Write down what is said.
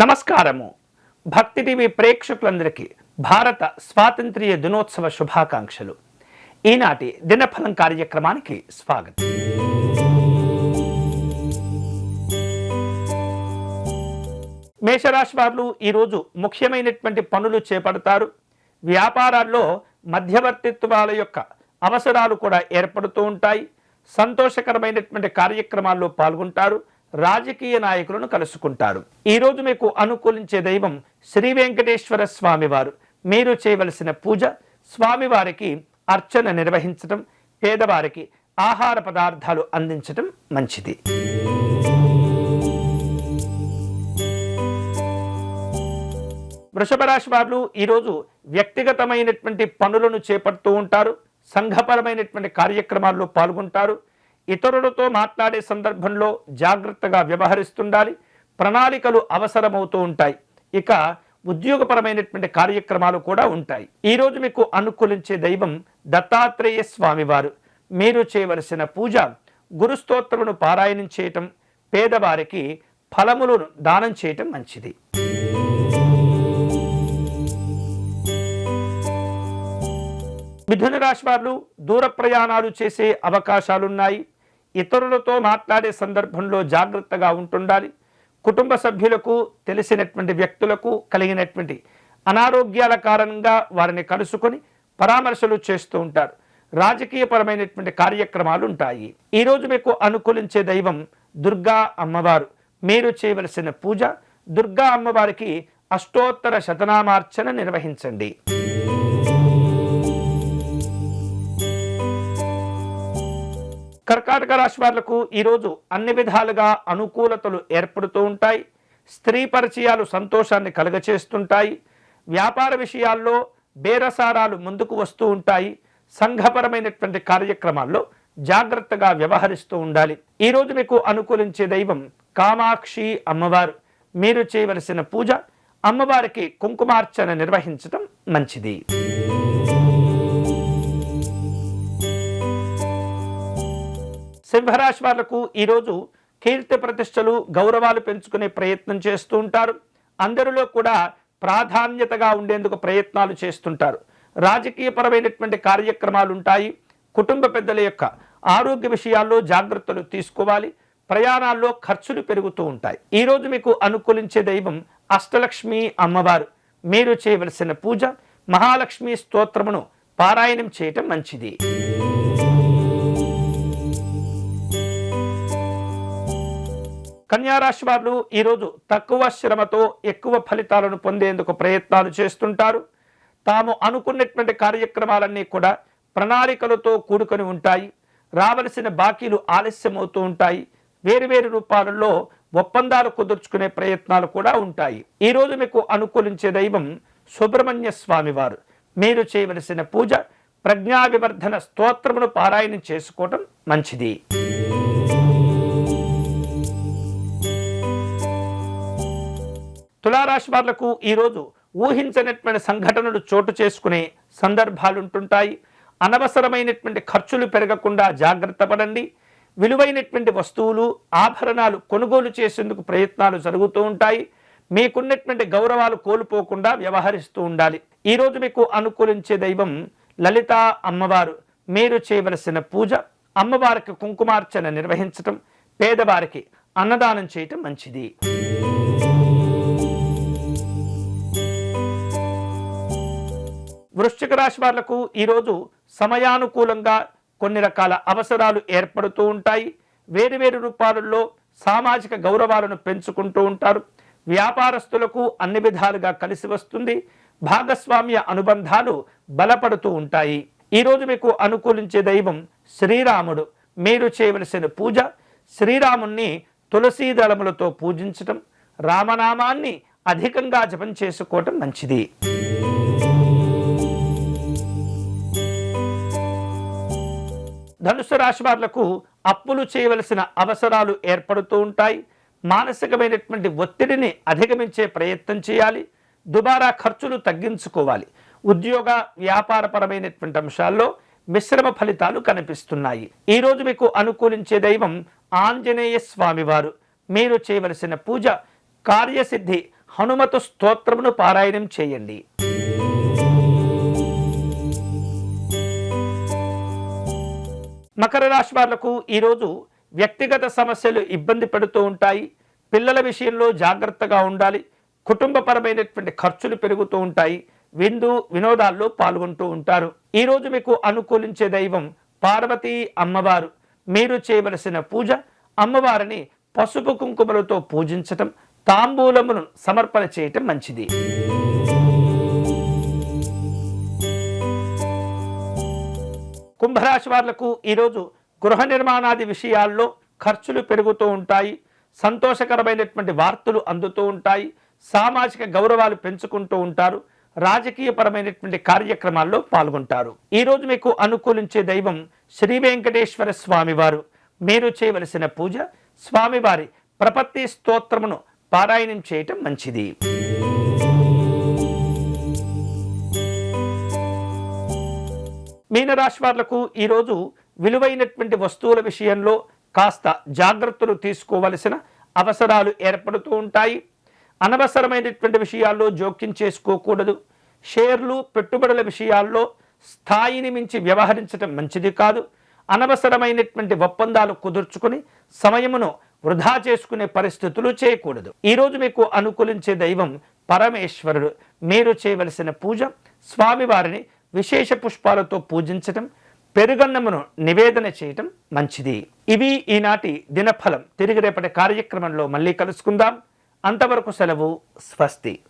నమస్కారము. భక్తి టీవీ ప్రేక్షకులందరికీ భారత స్వాతంత్ర్య దినోత్సవ శుభాకాంక్షలు. ఈనాటి దినఫలం కార్యక్రమానికి స్వాగతం. మేషరాశి వారు ఈరోజు ముఖ్యమైనటువంటి పనులు చేపడతారు. వ్యాపారాల్లో మధ్యవర్తిత్వాల యొక్క అవసరాలు కూడా ఏర్పడుతూ ఉంటాయి. సంతోషకరమైనటువంటి కార్యక్రమాల్లో పాల్గొంటారు. రాజకీయ నాయకులను కలుసుకుంటారు. ఈరోజు మీకు అనుకూలించే దైవం శ్రీ వెంకటేశ్వర స్వామివారు. మీరు చేయవలసిన పూజ స్వామివారికి అర్చన నిర్వహించటం పేదవారికి ఆహార పదార్థాలు అందించటం మంచిది. వృషభ రాశి వారు ఈరోజు వ్యక్తిగతమైనటువంటి పనులను చేపడుతూ ఉంటారు. సంఘపరమైనటువంటి కార్యక్రమాల్లో పాల్గొంటారు. ఇతరులతో మాట్లాడే సందర్భంలో జాగ్రత్తగా వ్యవహరిస్తుండాలి. ప్రణాళికలు అవసరమవుతూ ఉంటాయి. ఇక ఉద్యోగపరమైనటువంటి కార్యక్రమాలు కూడా ఉంటాయి. ఈరోజు మీకు అనుకూలించే దైవం దత్తాత్రేయ స్వామివారు. మీరు చేయవలసిన పూజ గురుస్తోత్రమును పారాయణం చేయటం పేదవారికి ఫలములను దానం చేయటం మంచిది. మిథున రాశి వారు దూర ప్రయాణాలు చేసే అవకాశాలున్నాయి. ఇతరులతో మాట్లాడే సందర్భంలో జాగ్రత్తగా ఉంటుండాలి. కుటుంబ సభ్యులకు తెలిసినటువంటి వ్యక్తులకు కలిగినటువంటి అనారోగ్యాల కారణంగా వారిని కలుసుకొని పరామర్శలు చేస్తూ ఉంటారు. రాజకీయపరమైనటువంటి కార్యక్రమాలు ఉంటాయి. ఈరోజు మీకు అనుకూలించే దైవం దుర్గా అమ్మవారు. మీరు చేయవలసిన పూజ దుర్గా అమ్మవారికి అష్టోత్తర శతనామార్చన నిర్వహించండి. కర్కాటక రాశి వాళ్ళకు ఈరోజు అన్ని విధాలుగా అనుకూలతలు ఏర్పడుతూ ఉంటాయి. స్త్రీ పరిచయాలు సంతోషాన్ని కలుగచేస్తుంటాయి. వ్యాపార విషయాల్లో బేరసారాలు ముందుకు వస్తూ ఉంటాయి. సంఘపరమైనటువంటి కార్యక్రమాల్లో జాగ్రత్తగా వ్యవహరిస్తూ ఉండాలి. ఈరోజు మీకు అనుకూలించే దైవం కామాక్షి అమ్మవారు. మీరు చేయవలసిన పూజ అమ్మవారికి కుంకుమార్చన నిర్వహించడం మంచిది. సింహరాశి వాళ్ళకు ఈరోజు కీర్తి ప్రతిష్టలు గౌరవాలు పెంచుకునే ప్రయత్నం చేస్తూ ఉంటారు. అందరిలో కూడా ప్రాధాన్యతగా ఉండేందుకు ప్రయత్నాలు చేస్తుంటారు. రాజకీయపరమైనటువంటి కార్యక్రమాలు ఉంటాయి. కుటుంబ పెద్దల యొక్క ఆరోగ్య విషయాల్లో జాగ్రత్తలు తీసుకోవాలి. ప్రయాణాల్లో ఖర్చులు పెరుగుతూ ఉంటాయి. ఈరోజు మీకు అనుకూలించే దైవం అష్టలక్ష్మి అమ్మవారు. మీరు చేయవలసిన పూజ మహాలక్ష్మి స్తోత్రమును పారాయణం చేయటం మంచిది. కన్యారాశి వారు ఈరోజు తక్కువ శ్రమతో ఎక్కువ ఫలితాలను పొందేందుకు ప్రయత్నాలు చేస్తుంటారు. తాము అనుకున్నటువంటి కార్యక్రమాలన్నీ కూడా ప్రణాళికలతో కూడుకొని ఉంటాయి. రావలసిన బాకీలు ఆలస్యమవుతూ ఉంటాయి. వేరువేరు రూపాలలో ఒప్పందాలు కుదుర్చుకునే ప్రయత్నాలు కూడా ఉంటాయి. ఈరోజు మీకు అనుకూలించే దైవం సుబ్రహ్మణ్య స్వామివారు. మీరు చేయవలసిన పూజ ప్రజ్ఞాభివర్ధన స్తోత్రమును పారాయణం చేసుకోవటం మంచిది. తులారాశి వాళ్ళకు ఈరోజు ఊహించనటువంటి సంఘటనలు చోటు చేసుకునే సందర్భాలుంటుంటాయి. అనవసరమైనటువంటి ఖర్చులు పెరగకుండా జాగ్రత్త పడండి. విలువైనటువంటి వస్తువులు ఆభరణాలు కొనుగోలు చేసేందుకు ప్రయత్నాలు జరుగుతూ ఉంటాయి. మీకున్నటువంటి గౌరవాలు కోల్పోకుండా వ్యవహరిస్తూ ఉండాలి. ఈరోజు మీకు అనుకూలించే దైవం లలిత అమ్మవారు. మీరు చేయవలసిన పూజ అమ్మవారికి కుంకుమార్చన నిర్వహించటం పేదవారికి అన్నదానం చేయటం మంచిది. రాశి వాళ్ళకు ఈరోజు సమయానుకూలంగా కొన్ని రకాల అవసరాలు ఏర్పడుతూ ఉంటాయి. వేరువేరు రూపాలలో సామాజిక గౌరవాలను పెంచుకుంటూ ఉంటారు. వ్యాపారస్తులకు అన్ని విధాలుగా కలిసి వస్తుంది. భాగస్వామ్య అనుబంధాలు బలపడుతూ ఉంటాయి. ఈరోజు మీకు అనుకూలించే దైవం శ్రీరాముడు. మీరు చేయవలసిన పూజ శ్రీరాముణ్ణి తులసీ దళములతో పూజించటం రామనామాన్ని అధికంగా జపం చేసుకోవటం మంచిది. ధనుసు రాశి వాళ్ళకు అప్పులు చేయవలసిన అవసరాలు ఏర్పడుతూ ఉంటాయి. మానసికమైనటువంటి ఒత్తిడిని అధిగమించే ప్రయత్నం చేయాలి. దుబారా ఖర్చులు తగ్గించుకోవాలి. ఉద్యోగ వ్యాపారపరమైనటువంటి అంశాల్లో మిశ్రమ ఫలితాలు కనిపిస్తున్నాయి. ఈరోజు మీకు అనుకూలించే దైవం ఆంజనేయ స్వామివారు. మీరు చేయవలసిన పూజ కార్యసిద్ధి హనుమతు స్తోత్రమును పారాయణం చేయండి. మకర రాశి వాళ్ళకు ఈరోజు వ్యక్తిగత సమస్యలు ఇబ్బంది పెడుతూ ఉంటాయి. పిల్లల విషయంలో జాగ్రత్తగా ఉండాలి. కుటుంబపరమైనటువంటి ఖర్చులు పెరుగుతూ ఉంటాయి. విందు వినోదాల్లో పాల్గొంటూ ఉంటారు. ఈరోజు మీకు అనుకూలించే దైవం పార్వతీ అమ్మవారు. మీరు చేయవలసిన పూజ అమ్మవారిని పసుపు కుంకుమలతో పూజించటం తాంబూలమును సమర్పణ చేయటం మంచిది. కుంభరాశి వాళ్ళకు ఈరోజు గృహ నిర్మాణాది విషయాల్లో ఖర్చులు పెరుగుతూ ఉంటాయి సంతోషకరమైనటువంటి వార్తలు అందుతూ ఉంటాయి సామాజిక గౌరవాలు పెంచుకుంటూ ఉంటారు రాజకీయపరమైనటువంటి కార్యక్రమాల్లో పాల్గొంటారు. ఈరోజు మీకు అనుకూలించే దైవం శ్రీ వెంకటేశ్వర స్వామివారు. మీరు చేయవలసిన పూజ స్వామివారి ప్రపత్తి స్తోత్రమును పారాయణం చేయటం మంచిది. మీనరాశి వాళ్ళకు ఈరోజు విలువైనటువంటి వస్తువుల విషయంలో కాస్త జాగ్రత్తలు తీసుకోవలసిన అవసరాలు ఏర్పడుతూ ఉంటాయి. అనవసరమైనటువంటి విషయాల్లో జోక్యం చేసుకోకూడదు. షేర్లు పెట్టుబడుల విషయాల్లో స్థాయిని మించి వ్యవహరించడం మంచిది కాదు. అనవసరమైనటువంటి ఒప్పందాలు కుదుర్చుకుని సమయమును వృధా చేసుకునే పరిస్థితులు చేయకూడదు. ఈరోజు మీకు అనుకూలించే దైవం పరమేశ్వరుడు. మీరు చేయవలసిన పూజ స్వామివారిని విశేష పుష్పాలతో పూజించటం పెరుగన్నమును నివేదన చేయటం మంచిది. ఇవి ఈనాటి దినఫలం. తిరిగి రేపటి కార్యక్రమంలో మళ్ళీ కలుసుకుందాం. అంతవరకు సెలవు స్వస్తి.